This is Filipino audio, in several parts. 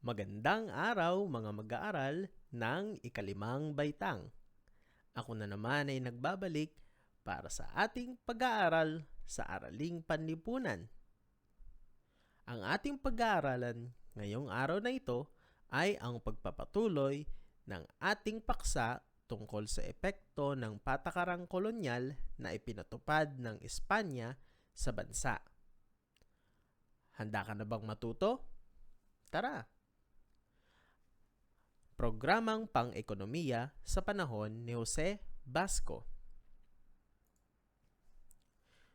Magandang araw mga mag-aaral ng ikalimang baitang. Ako na naman ay nagbabalik para sa ating pag-aaral sa Araling Panlipunan. Ang ating pag-aaralan ngayong araw na ito ay ang pagpapatuloy ng ating paksa tungkol sa epekto ng patakarang kolonyal na ipinatupad ng Espanya sa bansa. Handa ka na bang matuto? Tara! Programang Pang-ekonomiya sa panahon ni Jose Basco.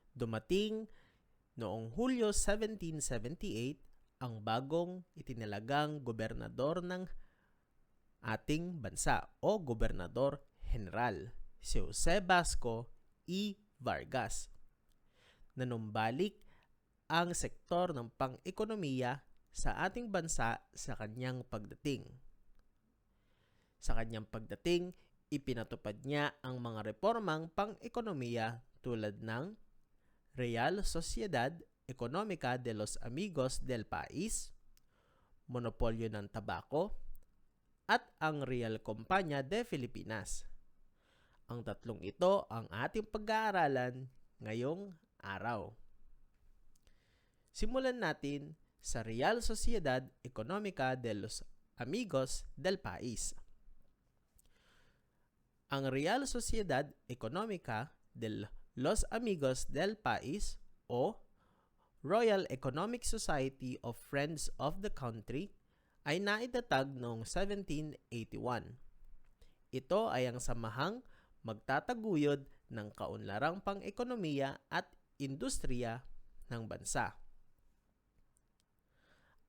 Dumating noong Hulyo 1778 ang bagong itinalagang gobernador ng ating bansa o gobernador general, si Jose Basco E. Vargas. Nanumbalik ang sektor ng pang-ekonomiya sa ating bansa sa kanyang pagdating. Sa kanyang pagdating, ipinatupad niya ang mga reformang pang-ekonomiya tulad ng Real Sociedad Económica de los Amigos del País, monopolyo ng tabako, at ang Real Compañía de Filipinas. Ang tatlong ito ang ating pag-aaralan ngayong araw. Simulan natin sa Real Sociedad Económica de los Amigos del País. Ang Real Sociedad Económica de los Amigos del País o Royal Economic Society of Friends of the Country ay naitatag noong 1781. Ito ay ang samahang magtataguyod ng kaunlarang pang-ekonomiya at industriya ng bansa.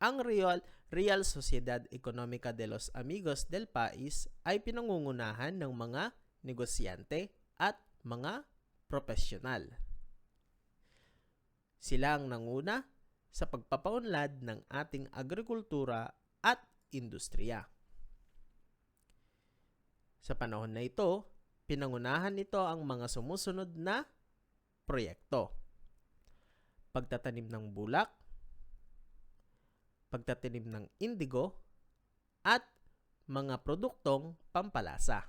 Ang Real, Real Sociedad Económica de los Amigos del País ay pinangungunahan ng mga negosyante at mga profesional. Sila ang nanguna sa pagpapaunlad ng ating agrikultura at industriya. Sa panahon na ito, pinangunahan nito ang mga sumusunod na proyekto. Pagtatanim ng bulak, pagtatanim ng indigo, at mga produktong pampalasa.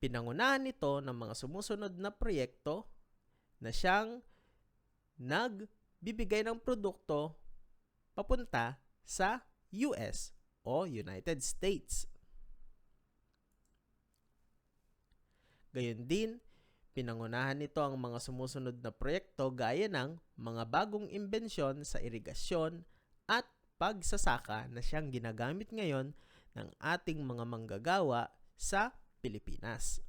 Pinangunahan nito ng mga sumusunod na proyekto na siyang nagbibigay ng produkto papunta sa US o United States. Gayon din, pinangunahan nito ang mga sumusunod na proyekto gaya ng mga bagong imbensyon sa irigasyon at pagsasaka na siyang ginagamit ngayon ng ating mga manggagawa sa Pilipinas.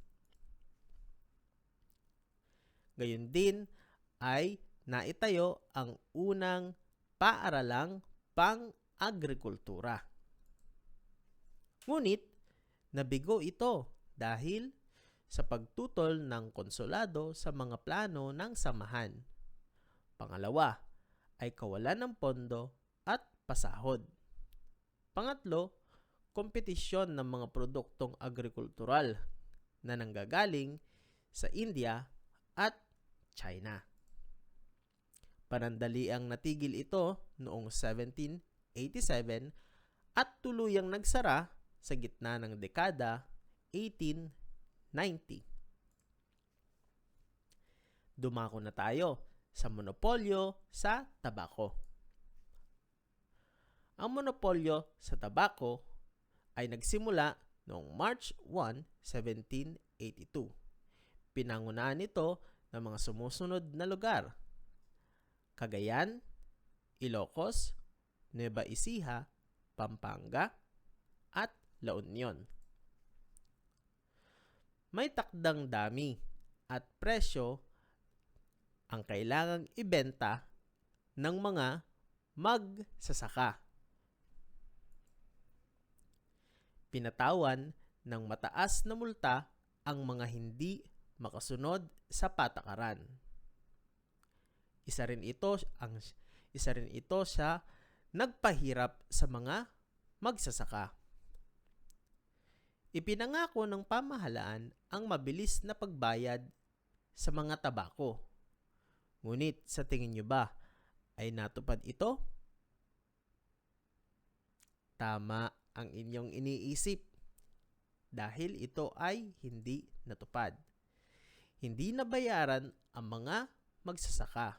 Gayon din ay naitayo ang unang paaralang pang-agrikultura. Ngunit, nabigo ito dahil sa pagtutol ng konsulado sa mga plano ng samahan. Pangalawa ay kawalan ng pondo at pasahod. Pangatlo, kompetisyon ng mga produktong agrikultural na nanggagaling sa India at China. Panandaliang natigil ito noong 1787 at tuluyang nagsara sa gitna ng dekada 1890. Dumako na tayo sa monopolyo sa tabako. Ang monopolyo sa tabako ay nagsimula noong March 1, 1782. Pinangunahan ito ng mga sumusunod na lugar. Cagayan, Ilocos, Nueva Ecija, Pampanga, at La Union. May takdang dami at presyo ang kailangang ibenta ng mga magsasaka. Pinatawan ng mataas na multa ang mga hindi makasunod sa patakaran. Isa rin ito ang isa rin ito sa nagpahirap sa mga magsasaka. Ipinangako ng pamahalaan ang mabilis na pagbayad sa mga tabako. Ngunit sa tingin nyo ba ay natupad ito? Tama ang inyong iniisip dahil ito ay hindi natupad. Hindi nabayaran ang mga magsasaka.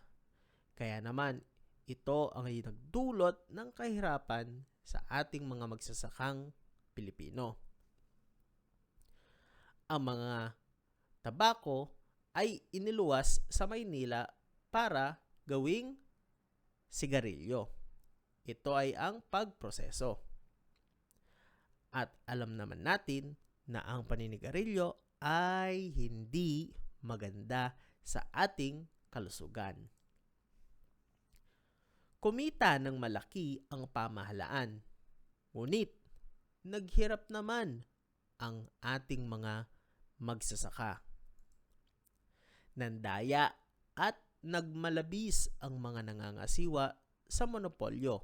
Kaya naman, ito ang nagdulot ng kahirapan sa ating mga magsasakang Pilipino. Ang mga tabako ay iniluwas sa Maynila para gawing sigarilyo. Ito ay ang pagproseso. At alam naman natin na ang paninigarilyo ay hindi maganda sa ating kalusugan. Kumita ng malaki ang pamahalaan. Ngunit, naghirap naman ang ating mga magsasaka. Nandaya at nagmalabis ang mga nangangasiwa sa monopolyo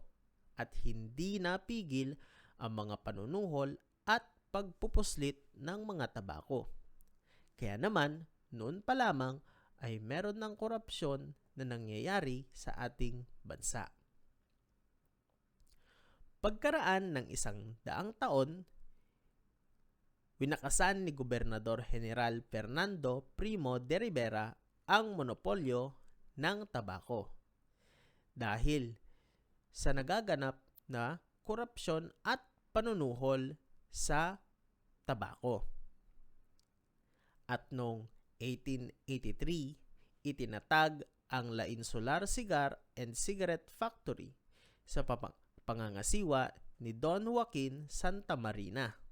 at hindi napigil ang mga panunuhol at pagpupuslit ng mga tabako. Kaya naman, noon pa lamang ay meron ng korupsyon na nangyayari sa ating bansa. Pagkaraan ng isang daang taon, winakasan ni Gobernador General Fernando Primo de Rivera ang monopolyo ng tabako dahil sa nagaganap na korupsyon at panunuhol sa tabako. At noong 1883, itinatag ang La Insular Cigar and Cigarette Factory sa pangangasiwa ni Don Joaquin Santa Marina.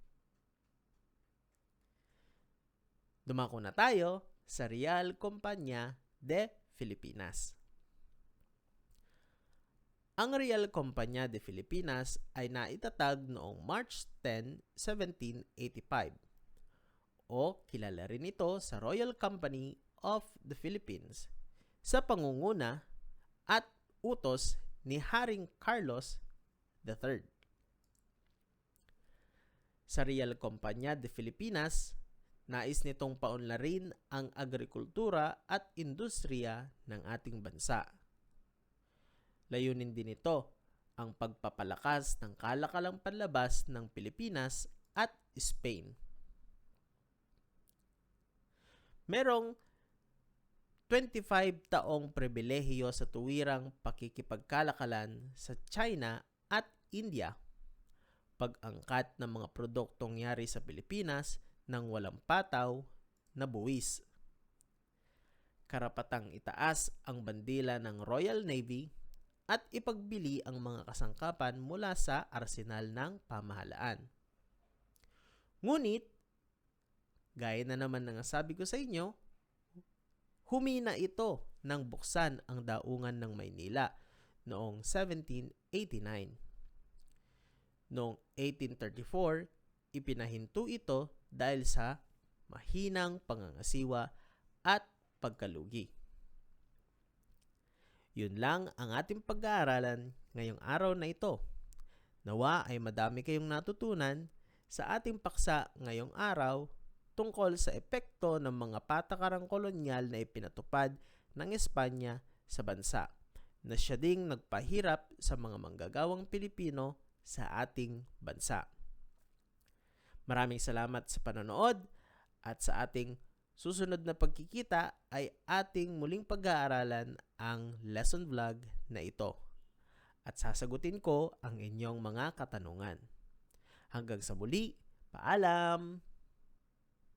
Dumako na tayo sa Real Compañía de Filipinas. Ang Real Compañía de Filipinas ay naitatag noong March 10, 1785 o kilala rin ito sa Royal Company of the Philippines sa pangunguna at utos ni Haring Carlos III. Sa Real Compañía de Filipinas, nais nitong paunlarin ang agrikultura at industriya ng ating bansa. Layunin din ito ang pagpapalakas ng kalakalang panlabas ng Pilipinas at Spain. Merong 25 taong pribilehiyo sa tuwirang pakikipagkalakalan sa China at India. Pag-angkat ng mga produktong yari sa Pilipinas ng walang pataw na buwis. Karapatang itaas ang bandila ng Royal Navy at ipagbili ang mga kasangkapan mula sa arsenal ng pamahalaan. Ngunit, gaya na naman ng sabi ko sa inyo, humina ito nang buksan ang daungan ng Maynila noong 1789. Noong 1834, ipinahinto ito dahil sa mahinang pangangasiwa at pagkalugi. Yun lang ang ating pag-aaralan ngayong araw na ito. Nawa ay madami kayong natutunan sa ating paksa ngayong araw tungkol sa epekto ng mga patakarang kolonyal na ipinatupad ng Espanya sa bansa na siya ding nagpahirap sa mga manggagawang Pilipino sa ating bansa. Maraming salamat sa panonood at sa ating susunod na pagkikita ay ating muling pag-aaralan ang lesson vlog na ito at sasagutin ko ang inyong mga katanungan. Hanggang sa muli, paalam!